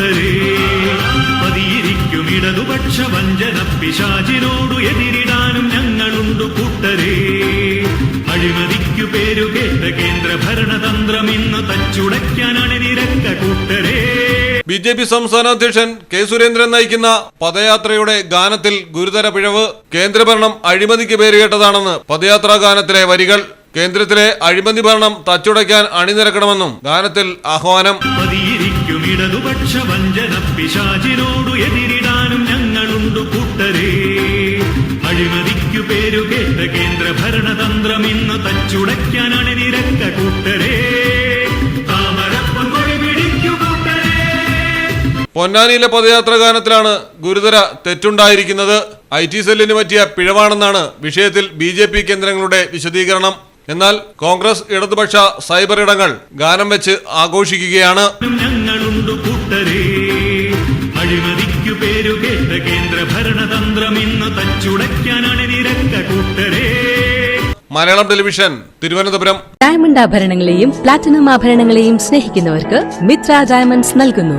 കൂട്ടരേ പതിയിരിക്കും ഇടതുപക്ഷ വഞ്ചന പിശാചിനോടു എതിരിടാനും ഞങ്ങളുണ്ട് കൂട്ടരേ. അഴിമതിക്കു പേരു കേട്ട കേന്ദ്ര ഭരണതന്ത്രം ഇന്ന് തച്ചുടയ്ക്കാനാണ് അണിനിരക്ക കൂട്ടരേ. ബി ജെ പി സംസ്ഥാന അധ്യക്ഷൻ കെ സുരേന്ദ്രൻ നയിക്കുന്ന പദയാത്രയുടെ ഗാനത്തിൽ ഗുരുതര പിഴവ്. കേന്ദ്രഭരണം അഴിമതിക്ക് പേരുകേട്ടതാണെന്ന് പദയാത്രാ ഗാനത്തിലെ വരികൾ. കേന്ദ്രത്തിലെ അഴിമതി ഭരണം തച്ചുടയ്ക്കാൻ അണിനിരക്കണമെന്നും ഗാനത്തിൽ ആഹ്വാനം. ഇടതുപക്ഷ വഞ്ചന പിശാചിനോടു എതിരിടാനും ഞങ്ങളുണ്ട് കൂട്ടരേ. അഴിമതിക്കു പേരുകേട്ട കേന്ദ്ര ഭരണതന്ത്രം ഇന്ന് തച്ചുടയ്ക്കാൻ അണിനിരക്ക കൂട്ടരേ. പൊന്നാനിയിലെ പദയാത്രാ ഗാനത്തിലാണ് ഗുരുതര തെറ്റുണ്ടായിരിക്കുന്നത്. ഐ ടി സെല്ലിന് പറ്റിയ പിഴവാണെന്നാണ് വിഷയത്തിൽ ബി ജെ പി കേന്ദ്രങ്ങളുടെ വിശദീകരണം. എന്നാൽ കോൺഗ്രസ് ഇടതുപക്ഷ സൈബർ ഇടങ്ങൾ ഗാനം വെച്ച് ആഘോഷിക്കുകയാണ്. ഞങ്ങളുണ്ട് കൂട്ടരേ. അഴിമതിക്കു പേരുകേട്ട കേന്ദ്ര ഭരണതന്ത്രം ഇന്ന് തച്ചുടയ്ക്കാൻ അണിനിരക്ക കൂട്ടരേ. മലയാളം ടെലിവിഷൻ തിരുവനന്തപുരം. ഡയമണ്ട് ആഭരണങ്ങളെയും പ്ലാറ്റിനം ആഭരണങ്ങളെയും സ്നേഹിക്കുന്നവർക്ക് മിത്ര ഡയമണ്ട്സ് നൽകുന്നു.